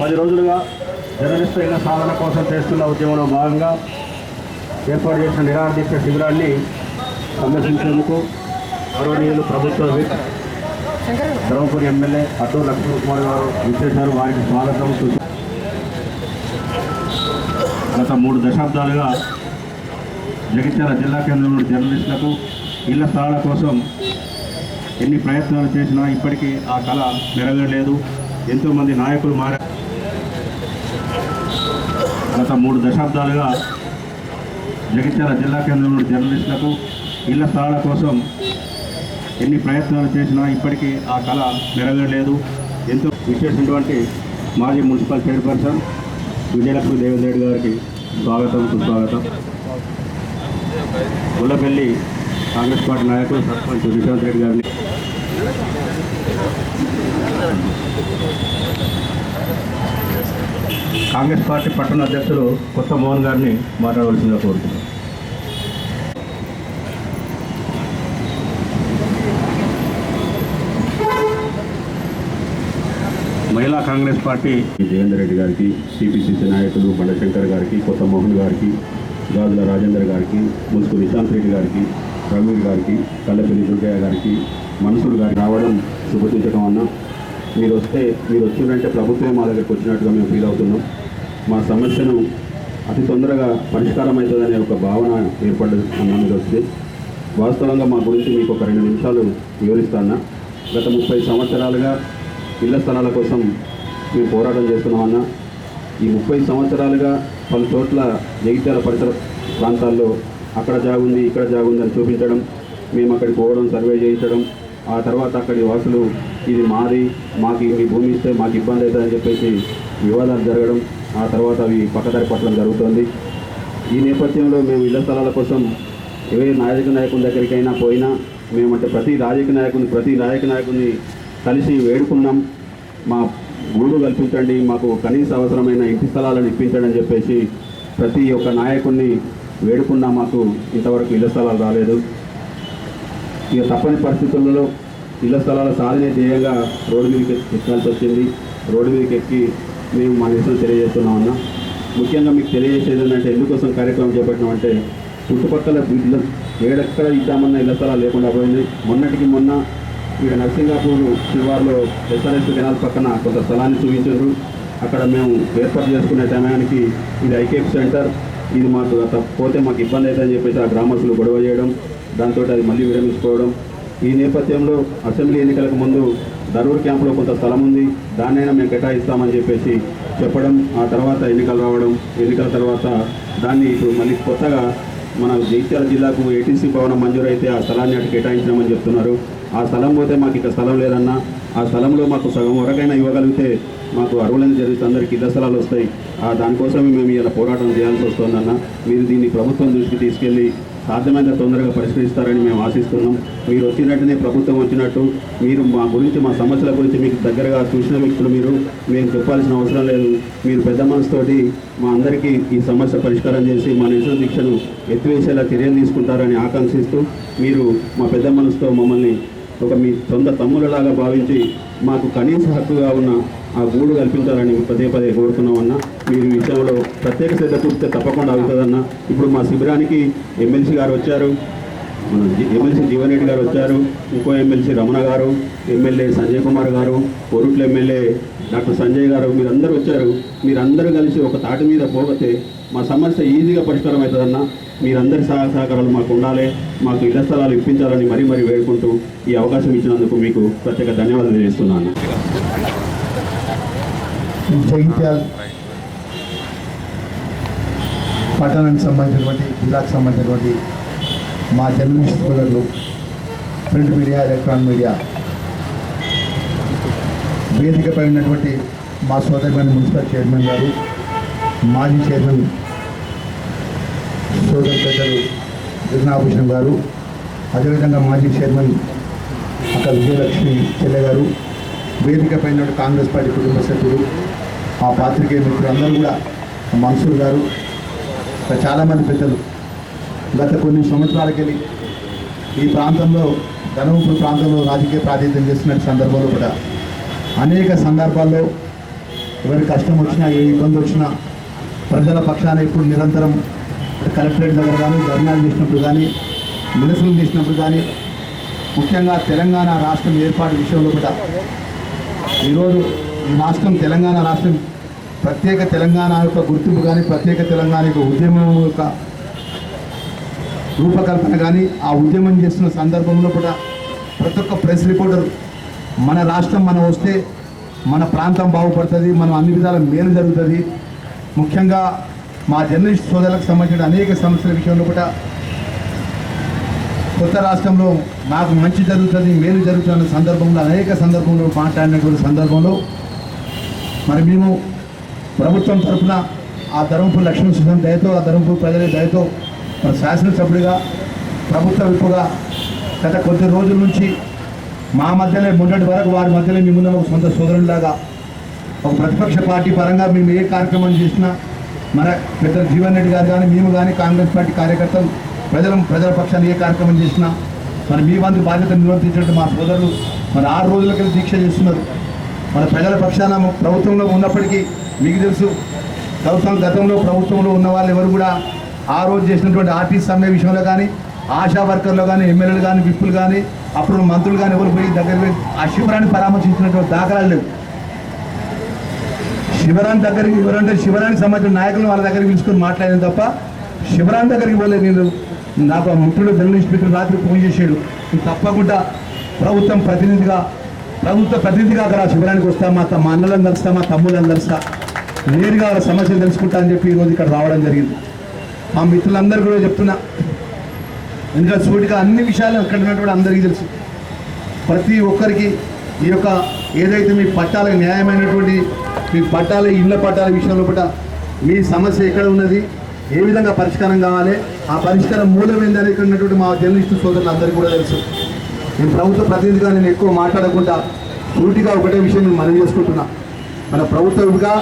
పది రోజులుగా జర్నలిస్ట్ అయిన సాధన కోసం చేస్తున్న ఉద్యమంలో భాగంగా ఏర్పాటు చేసిన నిరాదీక్ష శిబిరాన్ని సందర్శించేందుకు గౌరవనీయులు ప్రభుత్వ ధర్మపురి ఎమ్మెల్యే అటూ లక్ష్మణ్ కుమార్ గారు విచ్చేశారు. వారికి స్వాగతం గత మూడు దశాబ్దాలుగా జగిత్యాల జిల్లా కేంద్రంలో జర్నలిస్టులకు ఇళ్ళ స్థలాల కోసం ఎన్ని ప్రయత్నాలు చేసినా ఇప్పటికీ ఆ కళ నెరవేరలేదు. ఎంతోమంది నాయకులు మారారు. గత మూడు దశాబ్దాలుగా జగిత్యాల జిల్లా కేంద్రంలో జర్నలిస్టులకు ఇళ్ళ స్థలాల కోసం ఎన్ని ప్రయత్నాలు చేసినా ఇప్పటికీ ఆ కళ నెరవేరలేదు. ఎంతో విచ్చేసినటువంటి మాజీ మున్సిపల్ చైర్పర్సన్ విజయలక్ష్మి దేవేంద్రెడ్డి గారికి స్వాగతం సుస్వాగతం. గుల్లపల్లి కాంగ్రెస్ పార్టీ నాయకులు సర్పంచ్ నిశాంత్ రెడ్డి గారిని కాంగ్రెస్ పార్టీ పట్టణ అధ్యక్షులు కొత్త మోహన్ గారిని మాట్లాడవలసిందిగా కోరుతున్నాను మహిళా కాంగ్రెస్ పార్టీ జయేందర్ రెడ్డి గారికి సిపిసిసి నాయకులు బండశంకర్ గారికి కొత్త మోహన్ గారికి గాజుల రాజేందర్ గారికి ముసుగు నిశాంత్ రెడ్డి గారికి ప్రవీణ్ గారికి కల్లపల్లి దుర్గయ్య గారికి మనసుడు గారికి రావడం శుభచించడం అన్న మీరు వస్తే మీరు వచ్చిందంటే ప్రభుత్వమే మా దగ్గరికి వచ్చినట్టుగా మేము ఫీల్ అవుతున్నాం. మా సమస్యను అతి తొందరగా పరిష్కారం అవుతుందనే ఒక భావన ఏర్పడ్డది అన్న మీరు వస్తే వాస్తవంగా మా గురించి మీకు ఒక రెండు నిమిషాలు వివరిస్తాను? గత ముప్పై సంవత్సరాలుగా ఇళ్ళ స్థలాల కోసం మేము పోరాటం చేస్తున్నామన్నా ఈ ముప్పై సంవత్సరాలుగా పలు చోట్ల జగిత్యాల పరిసర ప్రాంతాల్లో అక్కడ జాగుంది ఇక్కడ జాగుంది అని చూపించడం మేము అక్కడికి పోవడం సర్వే చేయించడం ఆ తర్వాత అక్కడి వాసులు ఇది మాది మాకు మీ భూమి ఇస్తే మాకు ఇబ్బంది అవుతుందని చెప్పేసి వివాదాలు జరగడం ఆ తర్వాత అవి పక్కదారి పట్టడం జరుగుతుంది. ఈ నేపథ్యంలో మేము ఇళ్ళ స్థలాల కోసం ఏ నాయక నాయకుని దగ్గరికైనా పోయినా మేమంటే ప్రతి రాజకీయ నాయకుని ప్రతి నాయక నాయకుని కలిసి వేడుకున్నాం. మా గూడు కల్పించండి మాకు కనీస అవసరమైన ఇంటి స్థలాలను ఇప్పించండి అని చెప్పేసి ప్రతి ఒక్క నాయకుడిని వేడుకున్నా మాకు ఇంతవరకు ఇళ్ళ స్థలాలు రాలేదు. ఇక తప్పని పరిస్థితులలో ఇళ్ళ స్థలాల సాధనే ధ్యేయంగా రోడ్డు మీదకి ఎక్కాల్సి వచ్చింది. రోడ్డు మీదకి ఎక్కి మేము మా నిరసన తెలియజేస్తున్నామన్నా ముఖ్యంగా మీకు తెలియజేసేది ఏంటంటే ఎందుకోసం కార్యక్రమం చేపట్టినామంటే చుట్టుపక్కల ఇళ్ళ ఏడెక్కడ ఇద్దామన్న ఇళ్ళ స్థలాలు లేకుండా పోయింది మొన్నటికి మొన్న ఇక్కడ నర్సింగాపూర్ శివార్లో ఎస్ఆర్ఎస్ కెనాల్ పక్కన కొంత స్థలాన్ని చూపించారు. అక్కడ మేము ఏర్పాటు చేసుకునే సమయానికి ఇది ఐకేఫ్ సెంటర్. ఇది మాకు గత పోతే మాకు ఇబ్బంది అవుతుందని చెప్పేసి ఆ గ్రామస్తులు గొడవ చేయడం దాంతో అది మళ్ళీ విరమించుకోవడం ఈ నేపథ్యంలో అసెంబ్లీ ఎన్నికలకు ముందు దరూర్ క్యాంపులో కొంత స్థలం ఉంది. దాన్నైనా మేము కేటాయిస్తామని చెప్పేసి చెప్పడం ఆ తర్వాత ఎన్నికలు రావడం ఎన్నికల తర్వాత దాన్ని ఇప్పుడు మళ్ళీ కొత్తగా మన జగిత్యాల జిల్లాకు ఏటీసీ భవనం మంజూరైతే ఆ స్థలాన్ని అటు కేటాయించామని చెప్తున్నారు. ఆ స్థలం పోతే మాకు ఇక స్థలం లేదన్నా ఆ స్థలంలో మాకు సగం వరకైనా ఇవ్వగలిగితే మాకు అర్హులైన జరిగితే అందరికీ ఇళ్ళ స్థలాలు వస్తాయి. ఆ దానికోసమే మేము ఇలా పోరాటం చేయాల్సి వస్తుందన్న మీరు దీన్ని ప్రభుత్వం దృష్టికి తీసుకెళ్ళి సాధ్యమైనంత తొందరగా పరిష్కరిస్తారని మేము ఆశిస్తున్నాం. మీరు వచ్చినట్టునే ప్రభుత్వం వచ్చినట్టు మీరు మా గురించి మా సమస్యల గురించి మీకు దగ్గరగా చూసిన వ్యక్తులు మీరు మేము చెప్పాల్సిన అవసరం లేదు. మీరు పెద్ద మనసుతోటి మా అందరికీ ఈ సమస్య పరిష్కారం చేసి మా నిరసన దీక్షను ఎత్తివేసేలా చర్యలు తీసుకుంటారని ఆకాంక్షిస్తూ మీరు మా పెద్ద మనసుతో మమ్మల్ని ఒక మీ సొంత తమ్ములలాగా భావించి మాకు కనీస హక్కుగా ఉన్న ఆ గూడు కల్పించాలని పదే పదే కోరుతున్నామన్నా మీరు ఈ విషయంలో ప్రత్యేక శ్రద్ధ చూపితే తప్పకుండా అవుతుందన్న. ఇప్పుడు మా శిబిరానికి ఎమ్మెల్సీ గారు వచ్చారు. మన ఎమ్మెల్సీ జీవన్ రెడ్డి గారు వచ్చారు. ఇంకో ఎమ్మెల్సీ రమణ గారు ఎమ్మెల్యే సంజయ్ కుమార్ గారు కోరుట్ల ఎమ్మెల్యే డాక్టర్ సంజయ్ గారు మీరందరూ వచ్చారు. మీరందరూ కలిసి ఒక తాటి మీద పోగతే మా సమస్య ఈజీగా పరిష్కారం అవుతుందన్న. మీరందరి సహాయ సహకారాలు మాకు ఉండాలి. మాకు ఇళ్ళ స్థలాలు ఇప్పించాలని మరీ మరీ వేడుకుంటూ ఈ అవకాశం ఇచ్చినందుకు మీకు ప్రత్యేక ధన్యవాదాలు తెలియజేస్తున్నాను. జగిత్యాల పట్టణానికి సంబంధించినటువంటి జిల్లాకు సంబంధించినటువంటి మా జర్నలిస్ట్ సోదరులు ప్రింట్ మీడియా ఎలక్ట్రానిక్ మీడియా వేదికపై ఉన్నటువంటి మా సోదరుని మున్సిపల్ చైర్మన్ గారు మాజీ చైర్మన్ సోదరు పెద్దలు జగనాభూషణ్ గారు అదేవిధంగా మాజీ చైర్మన్ అక్క విజయలక్ష్మి చెల్లె గారు వేదిక పైన కాంగ్రెస్ పార్టీ కుటుంబ సభ్యులు మా పాత్రికేయ మిత్రులందరూ కూడా మన్సూర్ గారు చాలామంది పెద్దలు. గత కొన్ని సంవత్సరాలకెళ్ళి ఈ ప్రాంతంలో ధనవంపుల ప్రాంతంలో రాజకీయ ప్రాతినిధ్యం చేస్తున్న సందర్భంలో కూడా అనేక సందర్భాల్లో ఎవరి కష్టం వచ్చినా ఏ ఇబ్బంది వచ్చినా ప్రజల పక్షాన ఇప్పుడు నిరంతరం కలెక్టరేట్ దగ్గర కానీ ధర్నాలు చేసినప్పుడు కానీ నిరసనలు చేసినప్పుడు కానీ ముఖ్యంగా తెలంగాణ రాష్ట్రం ఏర్పాటు విషయంలో కూడా ఈరోజు ఈ రాష్ట్రం తెలంగాణ రాష్ట్రం ప్రత్యేక తెలంగాణ యొక్క గుర్తింపు కానీ ప్రత్యేక తెలంగాణ యొక్క ఉద్యమం యొక్క రూపకల్పన కానీ ఆ ఉద్యమం చేస్తున్న సందర్భంలో కూడా ప్రతి ఒక్క ప్రెస్ రిపోర్టర్ మన రాష్ట్రం మనం వస్తే మన ప్రాంతం బాగుపడుతుంది మనం అన్ని విధాల మేలు జరుగుతుంది. ముఖ్యంగా మా జర్నలిస్ట్ సోదరులకు సంబంధించిన అనేక సమస్యల విషయంలో కూడా కొత్త రాష్ట్రంలో నాకు మంచి జరుగుతుంది మేలు జరుగుతున్న సందర్భంలో అనేక సందర్భంలో మాట్లాడినటువంటి సందర్భంలో మరి మేము ప్రభుత్వం తరఫున ఆ ధర్మపూర్ లక్ష్మీ సుధం దయతో ఆ ధర్మపూర్ ప్రజల దయతో మన శాసనసభ్యుడిగా ప్రభుత్వ విప్పుగా గత కొద్ది రోజుల నుంచి మా మధ్యలో మొన్నటి వరకు వారి మధ్యలో మీ ముందు ఒక సొంత సోదరులాగా ఒక ప్రతిపక్ష పార్టీ పరంగా మేము ఏ కార్యక్రమం చేసినా మన పెద్ద జీవన్ రెడ్డి గారు కానీ మేము కానీ కాంగ్రెస్ పార్టీ కార్యకర్తలు ప్రజల ప్రజల పక్షాన్ని ఏ కార్యక్రమం చేసినా మరి మీ వంతు బాధ్యత నిర్వర్తించినట్టు మా సోదరులు మరి ఆరు రోజులకి దీక్ష చేస్తున్నారు. మన ప్రజల పక్షాన ప్రభుత్వంలో ఉన్నప్పటికీ మీకు తెలుసు ప్రభుత్వం గతంలో ప్రభుత్వంలో ఉన్న వాళ్ళు ఎవరు కూడా ఆ రోజు చేసినటువంటి ఆర్టీసీ సమ్మె విషయంలో కానీ ఆశా వర్కర్లు కానీ ఎమ్మెల్యేలు కానీ విప్పులు కానీ అప్పుడు మంత్రులు కానీ ఎవరు పోయి దగ్గర పోయి ఆ శిబిరాన్ని పరామర్శించినటువంటి దాఖలాలు లేవు. శిబిరాన్ని దగ్గరికి ఎవరంటే శివరానికి సంబంధించిన నాయకులను వాళ్ళ దగ్గరికి పిలుచుకొని మాట్లాడాను తప్ప శిబిరాన్ని దగ్గరికి పోలేదు నేను. నాకు ఆ మిత్రుడు జర్నలిస్ట్ మిత్రుడు రాత్రి ఫోన్ చేసాడు తప్పకుండా ప్రభుత్వం ప్రతినిధిగా ప్రభుత్వ ప్రతినిధిగా అక్కడ ఆ శిబిరానికి వస్తా మా మా అన్నలను కలుస్తా మా తమ్ముళ్ళని కలుస్తా. నేరుగా వాళ్ళ సమస్యలు తెలుసుకుంటా అని చెప్పి ఈరోజు ఇక్కడ రావడం జరిగింది. మా మిత్రులందరూ కూడా చెప్తున్నా. ఎందుకంటే సూటిగా అన్ని విషయాలు అక్కడ ఉన్నటువంటి అందరికీ తెలుసు. ప్రతి ఒక్కరికి ఈ యొక్క ఏదైతే మీ పట్టాల న్యాయమైనటువంటి మీ పట్టాల ఇళ్ళ పట్టాల విషయంలో కూడా మీ సమస్య ఎక్కడ ఉన్నది ఏ విధంగా పరిష్కారం కావాలి ఆ పరిష్కారం మూలం ఏందని ఇక్కడ ఉన్నటువంటి మా జర్నలిస్టు సోదరులు అందరికీ కూడా తెలుసు. నేను ప్రభుత్వ ప్రతినిధిగా నేను ఎక్కువ మాట్లాడకుండా సూటిగా ఒకటే విషయం నేను మనవి చేసుకుంటున్నా. మన ప్రభుత్వంగా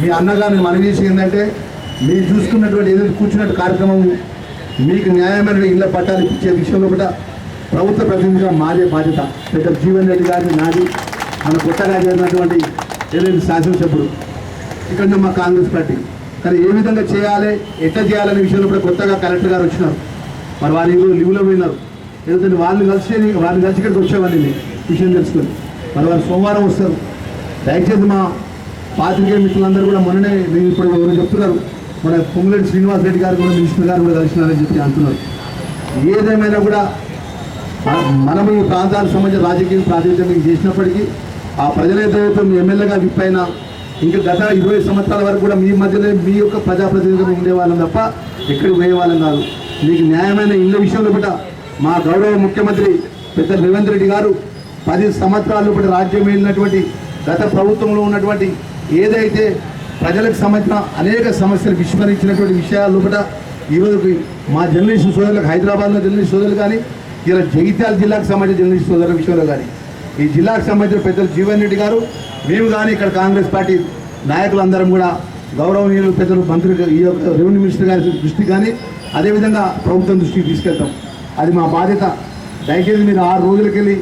మీ అన్నగా నేను మనవి చేసి ఏంటంటే మీరు చూసుకున్నటువంటి ఏదైతే కూర్చున్నట్టు కార్యక్రమం మీకు న్యాయమైన ఇళ్ళ పట్టాలు ఇచ్చే విషయంలో కూడా ప్రభుత్వ ప్రతినిధిగా మాదే బాధ్యత పెద్ద జీవన్ రెడ్డి గారిని నాది. మన కొత్తగా చేరినటువంటి ఏదైతే శాసనసభ్యుడు. ఇక్కడ మా కాంగ్రెస్ పార్టీ. కానీ ఏ విధంగా చేయాలి ఎట్లా చేయాలనే విషయంలో కూడా కొత్తగా కలెక్టర్ గారు వచ్చినారు. మరి వారి ఈరోజు లీవ్లో పోయినారు. ఎందుకంటే వాళ్ళు కలిసి వాళ్ళని కలిసి ఇక్కడికి వచ్చేవాడిని విషయం తెలుసుకొని. మరి వారు సోమవారం వస్తారు. దయచేసి మా పాత్రికేయ మిత్రులందరూ కూడా మొన్ననే నేను ఇప్పుడు ఎవరు చెప్తున్నారు. మన పొంగులేటి శ్రీనివాస్ రెడ్డి గారు కూడా మినిస్టర్ గారు కూడా కలిసినారని చెప్పి అంటున్నారు. ఏదేమైనా కూడా మనము మనం ఈ ప్రాంతాలకు సంబంధించిన రాజకీయ ప్రాతినిధ్యం మీకు చేసినప్పటికీ ఆ ప్రజలైతే మీ ఎమ్మెల్యేగా విప్పైన ఇంకా గత ఇరవై సంవత్సరాల వరకు కూడా మీ మధ్యలో మీ యొక్క ప్రజాప్రతినిధులు ఉండేవాళ్ళం తప్ప ఎక్కడికి పోయేవాళ్ళం కాదు. మీకు న్యాయమైన ఇళ్ళ విషయంలో కూడా మా గౌరవ ముఖ్యమంత్రి పెద్ద రేవంత్ రెడ్డి గారు పది సంవత్సరాలు ఇప్పుడు రాజ్యం వెళ్ళినటువంటి గత ప్రభుత్వంలో ఉన్నటువంటి ఏదైతే ప్రజలకు సంబంధించిన అనేక సమస్యలు విస్మరించినటువంటి విషయాలు కూడా ఈరోజు మా జర్నలిస్ట్ సోదరులకు హైదరాబాద్లో జర్నలిస్ట్ సోదరులు కానీ ఇలా జగిత్యాల జిల్లాకు సంబంధించిన జర్నలిస్ట్ సోదరుల విషయంలో కానీ ఈ జిల్లాకు సంబంధించిన పెద్దలు జీవన్ రెడ్డి గారు మేము కానీ ఇక్కడ కాంగ్రెస్ పార్టీ నాయకులందరం కూడా గౌరవనీయులు పెద్దలు మంత్రి ఈ యొక్క రెవెన్యూ మినిస్టర్ గారి దృష్టి కానీ అదేవిధంగా ప్రభుత్వం దృష్టికి తీసుకెళ్తాం. అది మా బాధ్యత. దయచేసి మీరు ఆరు రోజులకెళ్ళి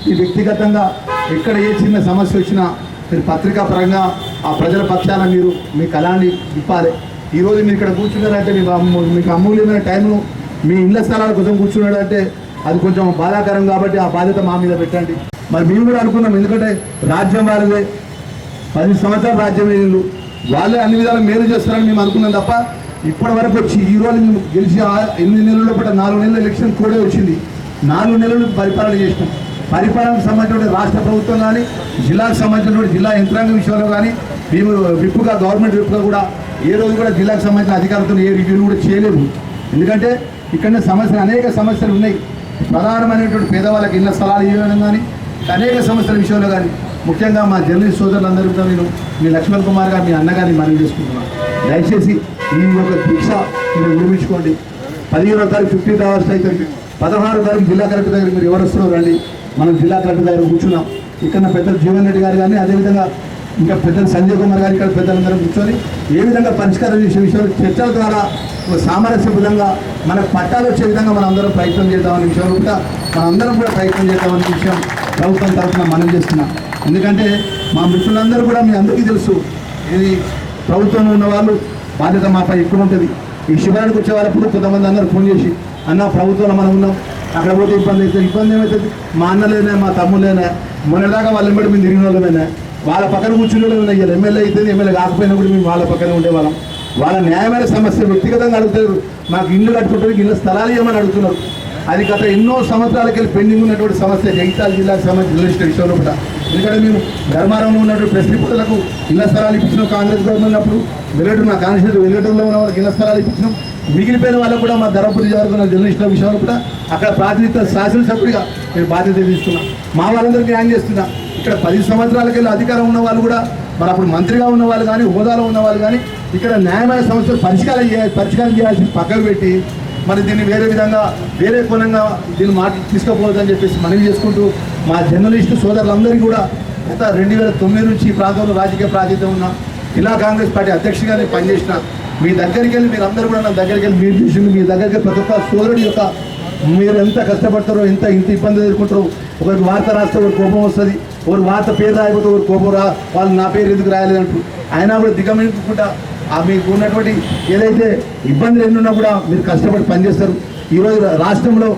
మీ ఈ వ్యక్తిగతంగా ఎక్కడ ఏ చిన్న సమస్య వచ్చినా మీరు పత్రికా పరంగా ఆ ప్రజల పక్షాన మీరు మీ కళాన్ని ఇప్పాలి ఈరోజు మీరు ఇక్కడ కూర్చున్నారంటే మీకు అమ్ము- మీకు అమూల్యమైన టైంను మీ ఇళ్ళ స్థలాల కోసం కూర్చున్నాడంటే అది కొంచెం బాధాకరం కాబట్టి ఆ బాధ్యత మా మీద పెట్టండి. మరి మేము కూడా అనుకున్నాం ఎందుకంటే రాజ్యం వారిదే పది సంవత్సరాలు రాజ్యం వీళ్ళు. వాళ్ళే అన్ని విధాలు మేలు చేస్తారని మేము అనుకున్నాం తప్ప ఇప్పటి వరకు వచ్చి ఈ రోజు మేము గెలిచి ఎనిమిది నెలల పాటు నాలుగు నెలల ఎలక్షన్ కూడా వచ్చింది. నాలుగు నెలలు పరిపాలన చేసినాం. పరిపాలనకు సంబంధించిన రాష్ట్ర ప్రభుత్వం కానీ జిల్లాకు సంబంధించిన జిల్లా యంత్రాంగ విషయంలో కానీ మేము విప్పుగా గవర్నమెంట్ విప్పుగా కూడా ఏ రోజు కూడా జిల్లాకు సంబంధించిన అధికారులతో ఏ రివ్యూలు కూడా చేయలేము. ఎందుకంటే ఇక్కడ సమస్యలు అనేక సమస్యలు ఉన్నాయి. ప్రధానమైనటువంటి పేదవాళ్ళకి ఇళ్ళ స్థలాలు ఇవ్వడం కానీ అనేక సమస్యల విషయంలో కానీ ముఖ్యంగా మా జర్నలిస్ట్ సోదరులందరూ కూడా నేను మీ లక్ష్మణ్ కుమార్ గారు మీ అన్నగారిని మనవి చేసుకుంటున్నాను. దయచేసి ఈ యొక్క దీక్ష మీరు విరమించుకోండి. పదిహేనో తారీఖు ఫిఫ్టీన్త్ అవర్స్ అయితే పదహారో తారీఖు జిల్లా కలెక్టర్ దగ్గర మీరు ఎవరు వస్తున్నారో రండి. మనం జిల్లా కలెక్టర్ దగ్గర కూర్చున్నాం. ఇక్కడ పెద్ద జీవన్ రెడ్డి గారు కానీ అదేవిధంగా ఇంకా పెద్దలు సంజయ్ కుమార్ గారు ఇక్కడ పెద్దలందరూ కూర్చొని ఏ విధంగా పరిష్కారం చేసే విషయంలో చర్చల ద్వారా ఒక సామరస్య విధంగా మనకు పట్టాలు వచ్చే విధంగా మనందరం అందరం ప్రయత్నం చేద్దామనే విషయంలో కూడా మనందరం కూడా ప్రయత్నం చేద్దామనే విషయం ప్రభుత్వం తరఫున మనం చేస్తున్నాం. ఎందుకంటే మా మిత్రులందరూ కూడా మీ అందరికీ తెలుసు ఇది ప్రభుత్వంలో ఉన్న వాళ్ళు బాధ్యత మాపై ఎక్కువ ఉంటుంది. ఈ శిబిరానికి వచ్చే వాళ్ళప్పుడు కొంతమంది అందరూ ఫోన్ చేసి అన్న ప్రభుత్వంలో మనం ఉన్నాం అక్కడ పోతే ఇబ్బంది అయితే ఇబ్బంది ఏమవుతుంది? మా అన్నలేనా మా తమ్ముళ్ళైనా మొన్నదాకా వాళ్ళని బట్టి మేము తిరిగిన వాళ్ళమైనా వాళ్ళ పక్కన కూర్చునే ఎమ్మెల్యే అయితే ఎమ్మెల్యే కాకపోయినా కూడా మేము వాళ్ళ పక్కన ఉండేవాళ్ళం. వాళ్ళ న్యాయమైన సమస్య వ్యక్తిగతంగా అడుగుతారు. మాకు ఇల్లు కట్టుకుంటారు ఇళ్ళ స్థలాలు ఇవ్వమని అడుగుతున్నారు. అది గత ఎన్నో సంవత్సరాలకి వెళ్ళి పెండింగ్ ఉన్నటువంటి సమస్య జగిత్యాల జిల్లాకు సంబంధించిన రిజిస్టర్ విషయంలో కూడా. ఎందుకంటే మేము ధర్మారంలో ఉన్నటువంటి ప్రెస్ రిపోర్టులకు ఇళ్ళ స్థలాలు ఇప్పించినాం కాంగ్రెస్ గవర్నమెంట్ ఉన్నప్పుడు వెల్లటూరు నా కాంగ్రెస్ వెల్లటూరులో ఉన్న వాళ్ళకి ఇళ్ళ స్థలాలు ఇప్పించినాం. మిగిలిపోయిన వాళ్ళకు కూడా మా ధర్మపురి జరుగుతున్న జర్నలిస్టుల విషయంలో కూడా అక్కడ ప్రాతినిధ్య శాసనసభ్యుడిగా నేను బాధ్యత తీసుకున్నా. మా వాళ్ళందరికీ న్యాయం చేస్తున్నా. ఇక్కడ పది సంవత్సరాలకెళ్ళి అధికారం ఉన్న వాళ్ళు కూడా మరి అప్పుడు మంత్రిగా ఉన్న వాళ్ళు కానీ హోదాలో ఉన్న వాళ్ళు కానీ ఇక్కడ న్యాయమైన సమస్యలు పరిష్కారం చేయాలి పరిష్కారం చేయాల్సి పక్కకు పెట్టి మరి దీన్ని వేరే విధంగా వేరే కోణంగా దీన్ని మాట తీసుకుపోవద్దని చెప్పేసి మనవి చేసుకుంటూ మా జర్నలిస్టు సోదరులందరికీ కూడా గత రెండు వేల తొమ్మిది నుంచి ఈ ప్రాంతంలో రాజకీయ ప్రాతిధ్యం ఉన్న జిల్లా కాంగ్రెస్ పార్టీ అధ్యక్షుడిగా నేను పనిచేసిన మీ దగ్గరికి వెళ్ళి మీరు కూడా నా దగ్గరికి వెళ్ళి మీరు చూసింది మీ దగ్గరికి ప్రతి ఒక్క సోదరుడి యొక్క మీరు ఎంత కష్టపడతారో ఎంత ఇంత ఇబ్బంది ఎదుర్కొంటారో ఒకరికి వార్త రాస్తే ఒక కోపం వస్తుంది ఒకరు వార్త పేరు రాయకపోతే ఒకరు కోపం రా వాళ్ళు నా పేరు ఎందుకు రాయలేదంటారు అయినా కూడా దిగమించుకుంటా ఆ మీకు ఉన్నటువంటి ఏదైతే ఇబ్బందులు ఎన్నున్నా కూడా మీరు కష్టపడి పనిచేస్తారు. ఈరోజు రాష్ట్రంలో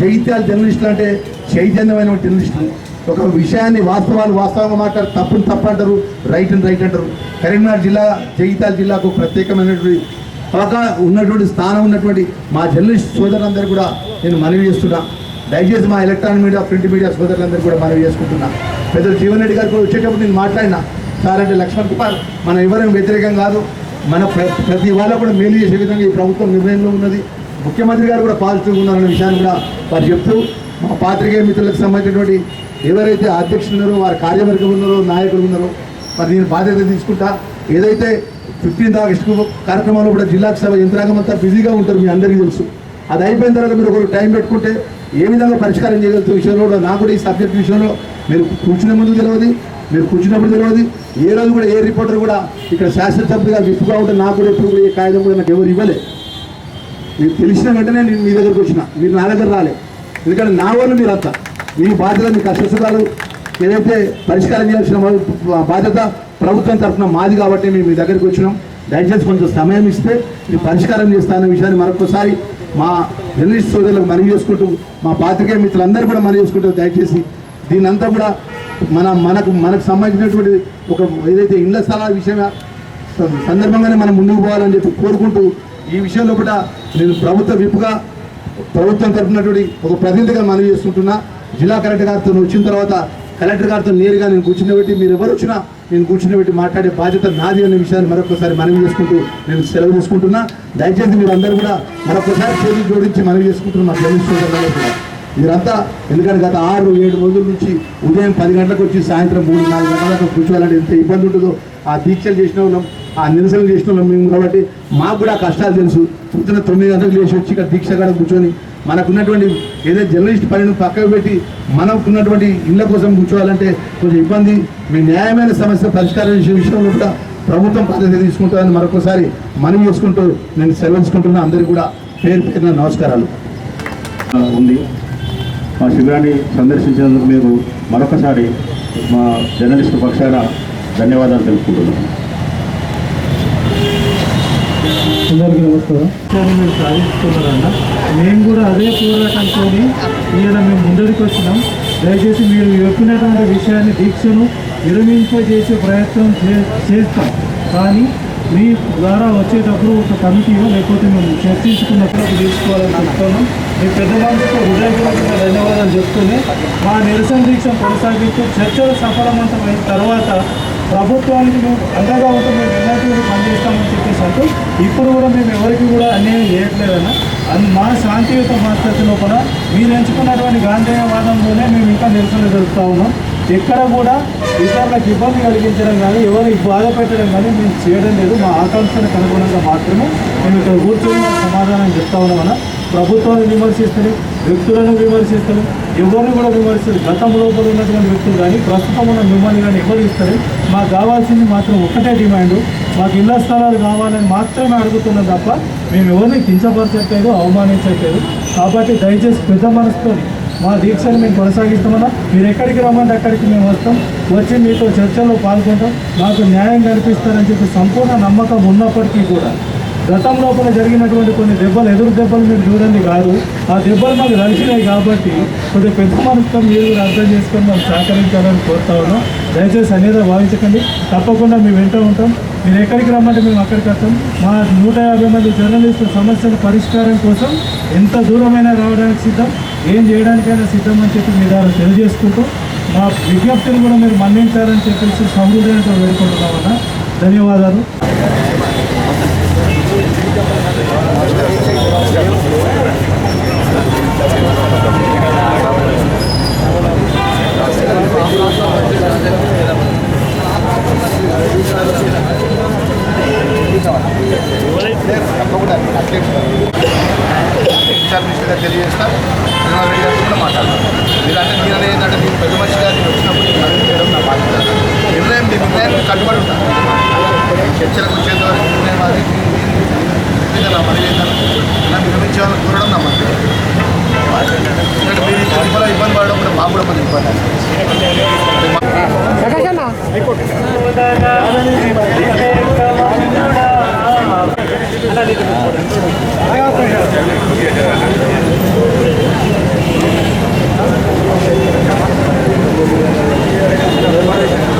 జైత్యాలు జర్నలిస్టులు అంటే చైతన్యమైన జర్నలిస్టులు. ఒక విషయాన్ని వాస్తవాలు వాస్తవంగా మాట్లాడు తప్పుని తప్పు అంటారు రైట్ అండ్ రైట్ అంటారు. కరీంనగర్ జిల్లా జగిత్యాల జిల్లాకు ప్రత్యేకమైనటువంటి అవగా ఉన్నటువంటి స్థానం ఉన్నటువంటి మా జర్నలిస్ట్ సోదరులందరూ కూడా నేను మనవి చేస్తున్నా. దయచేసి మా ఎలక్ట్రానిక్ మీడియా ప్రింట్ మీడియా సోదరులందరూ కూడా మనవి చేసుకుంటున్నా. పెద్దలు జీవన్ రెడ్డి గారు కూడా వచ్చేటప్పుడు నేను మాట్లాడినా. సార్ అంటే లక్ష్మణ్ కుమార్ మనం ఎవరైనా వ్యతిరేకం కాదు. మన ప్రతి వాళ్ళ కూడా మేలు చేసే విధంగా ఈ ప్రభుత్వం నిర్ణయంలో ఉన్నది. ముఖ్యమంత్రి గారు కూడా పాజిటివ్గా ఉన్నారనే విషయాన్ని కూడా వారు చెప్తూ పాత్రికేయ మిత్రులకు సంబంధించినటువంటి ఎవరైతే అధ్యక్షులు ఉన్నారో వారి కార్యవర్గం ఉన్నారో నాయకులు ఉన్నారో మరి నేను బాధ్యత తీసుకుంటా. ఏదైతే ఫిఫ్టీన్త్ ఆగస్టు కార్యక్రమంలో కూడా జిల్లాకు సభ యంత్రాంగం అంతా బిజీగా ఉంటారు మీ అందరికీ తెలుసు. అది అయిపోయిన తర్వాత మీరు ఒకరు టైం పెట్టుకుంటే ఏ విధంగా పరిష్కారం చేయగలుగుతున్న విషయంలో కూడా నాకు కూడా ఈ సబ్జెక్ట్ విషయంలో మీరు కూర్చునే ముందు తెలియదు మీరు కూర్చున్నప్పుడు తెలియదు. ఏ రోజు కూడా ఏ రిపోర్టర్ కూడా ఇక్కడ శాసనసభ్యుగా విప్పుగా ఉంటే నాకు కూడా ఎప్పుడు ఏ కాగితం కూడా నాకు ఎవరు ఇవ్వలే. మీకు తెలిసిన వెంటనే నేను మీ దగ్గరకు వచ్చిన మీరు నా దగ్గర రాలే. ఎందుకంటే నా వాళ్ళు మీరు అంతా. మీ బాధ్యత మీ కష్టసుఖాలు ఏదైతే పరిష్కారం చేయాల్సిన బాధ్యత ప్రభుత్వం తరఫున మాది కాబట్టి మేము మీ దగ్గరికి వచ్చినాం. దయచేసి కొంచెం సమయం ఇస్తే ఇది పరిష్కారం చేస్తానన్న విషయాన్ని మరొకసారి మా జర్నలిస్ట్ సోదరులకు మనవి చేసుకుంటూ మా పాత్రికేయ మిత్రులందరూ కూడా మనవి చేసుకుంటూ దయచేసి దీనంతా కూడా మన మనకు మనకు సంబంధించినటువంటి ఒక ఏదైతే ఇళ్ళ స్థలాల విషయంగా సందర్భంగానే మనం ముందుకు పోవాలని చెప్పి కోరుకుంటూ ఈ విషయంలో కూడా నేను ప్రభుత్వ విప్పుగా ప్రభుత్వం తరపునటువంటి ఒక ప్రతినిధిగా మనవి చేసుకుంటున్నా జిల్లా కలెక్టర్ గారితో వచ్చిన తర్వాత కలెక్టర్ గారితో నేరుగా నేను కూర్చుని మీరు ఎవరు వచ్చినా నేను కూర్చుని మాట్లాడే బాధ్యత నాది అనే విషయాన్ని మరొకసారి మనవి చేసుకుంటూ నేను సెలవు తీసుకుంటున్నా. దయచేసి మీరు అందరూ కూడా మరొకసారి చేతులు జోడించి మనవి చేసుకుంటున్నా మా కూడా. మీరంతా ఎందుకంటే గత ఆరు ఏడు రోజుల నుంచి ఉదయం పది గంటలకు వచ్చి సాయంత్రం మూడు నాలుగు గంటలకు కూర్చోవాలంటే ఎంత ఇబ్బంది ఉంటుందో ఆ దీక్షలు చేసిన వాళ్ళం ఆ నిరసనలు చేసిన వాళ్ళం మేము కాబట్టి మాకు కూడా కష్టాలు తెలుసు. పొద్దున తొమ్మిది గంటలకు లేచి వచ్చి ఇక్కడ దీక్ష కాడ కూర్చొని మనకున్నటువంటి ఏదైతే జర్నలిస్ట్ పనిని పక్కకు పెట్టి మనకున్నటువంటి ఇళ్ళ కోసం కూర్చోవాలంటే కొంచెం ఇబ్బంది. మీ న్యాయమైన సమస్య పరిష్కారం చేసే విషయంలో కూడా ప్రభుత్వం పద్ధతి తీసుకుంటుందని మరొకసారి మనం చేసుకుంటూ నేను సెలవుకుంటున్నా అందరికీ కూడా పేరు పేరున నమస్కారాలు. ఉంది. మా శిబిరాన్ని సందర్శించినందుకు మీరు మరొకసారి మా జర్నలిస్టు పక్షాన ధన్యవాదాలు తెలుపుకుంటున్నాను. అందరికీ నమస్కారం మీరు సాధిస్తున్నారన్న మేము కూడా అదే పోరాటంతో ఈయన మేము ముందరికి వచ్చినాం. దయచేసి మీరు చెప్పినటువంటి విషయాన్ని దీక్షను విరమింపజేసే ప్రయత్నం చే- చేస్తాం. కానీ మీ ద్వారా వచ్చేటప్పుడు ఒక కమిటీలో లేకపోతే మేము చర్చించుకున్నప్పుడు తీసుకోవాలని చెప్తాను మీ పెద్ద మనసుతో హృదయపూర్వక ధన్యవాదాలు చెప్తూనే మా నిరసన దీక్ష కొనసాగిస్తూ చర్చలు సఫలవంతమైన తర్వాత ప్రభుత్వానికి మేము అండగా ఉంటూ మేము ఎలాంటి పనిచేస్తామని చెప్పేసి అంటూ ఇప్పుడు కూడా మేము ఎవరికి కూడా అన్యాయం చేయట్లేదన్న. అది మా శాంతియుత పద్ధతి లోపల మీరు ఎంచుకున్నటువంటి గాంధేయవాదంలోనే మేము ఇంకా నిరసన జరుపుతా ఉన్నాం. ఎక్కడ కూడా ఇతరులకు ఇబ్బంది కలిగించడం కానీ ఎవరికి బాధ పెట్టడం కానీ మేము చేయడం లేదు. మా ఆకాంక్షలకు అనుగుణంగా మాత్రమే మేము ఇక్కడ కూర్చొని సమాధానం చెప్తా ఉన్నామన్నా. ప్రభుత్వాన్ని విమర్శిస్తలేం వ్యక్తులను విమర్శిస్తలేం ఎవరిని కూడా విమర్శిస్తారు గతం లోపల ఉన్నటువంటి వ్యక్తులు కానీ ప్రస్తుతం ఉన్న మిమ్మల్ని కానీ ఎవరు ఇస్తారు? మాకు కావాల్సింది మాత్రం ఒక్కటే డిమాండ్. మాకు ఇళ్ళ స్థలాలు కావాలని మాత్రమే అడుగుతున్నాం తప్ప మేము ఎవరిని కించపరచట్లేదు అవమానించట్లేదు. కాబట్టి దయచేసి పెద్ద మనసుతో మా దీక్షను మేము కొనసాగిస్తామన్నా. మీరు ఎక్కడికి రమ్మంటే అక్కడికి మేము వస్తాం. వచ్చి మీతో చర్చల్లో పాల్గొంటాం. మాకు న్యాయం కనిపిస్తారని చెప్పి సంపూర్ణ నమ్మకం ఉన్నప్పటికీ కూడా గతం లోపల జరిగినటువంటి కొన్ని దెబ్బలు ఎదురు దెబ్బలు మీరు చూడండి కాదు. ఆ దెబ్బలు మాకు కలిసినాయి కాబట్టి కొద్దిగా పెద్ద మనసుతో మీరు కూడా అర్థం చేసుకొని మాకు సహకరించాలని కోరుతా ఉన్నాం. దయచేసి అనేది భావించకండి. తప్పకుండా మేము వెంట ఉంటాం. మీరు ఎక్కడికి రమ్మంటే మేము అక్కడికి వస్తాం. మా నూట యాభై మంది జర్నలిస్టుల సమస్యల పరిష్కారం కోసం ఎంత దూరమైనా రావడానికి సిద్ధం ఏం చేయడానికైనా సిద్ధం అని చెప్పి మీ ద్వారా తెలియజేసుకుంటూ మా విజ్ఞప్తిని కూడా మీరు మన్నించారని చెప్పేసి సమృద్ధితో వేడుకుంటున్నామన్నా ధన్యవాదాలు. తప్పకుండా అట్లెట్ ఇన్ఛార్జ్ మినిస్టర్ గారు తెలియజేస్తా. శ్రీనివాస్ రెడ్డి గారితో కూడా మాట్లాడతాను మీరంటే నేను ఏంటంటే నేను పెద్ద మనిషి గారు వచ్చినప్పుడు నేను అడుగు చేయడం నా బాధ్యత నిర్ణయం మీ నిర్ణయానికి కట్టుబడి ఉంటాను చర్చలకు వచ్చేంత వరకు నిర్ణయం అది. మీద నా మరి ఏంటంటే నన్ను విరమించాలని కోరడం నా మంత్రి ఎందుకంటే మీరు ఇంత ఇబ్బంది ఇబ్బంది పడడం కూడా మాకు కూడా కొంచెం ఇబ్బంది. ప్రశాంత్ రెడ్డి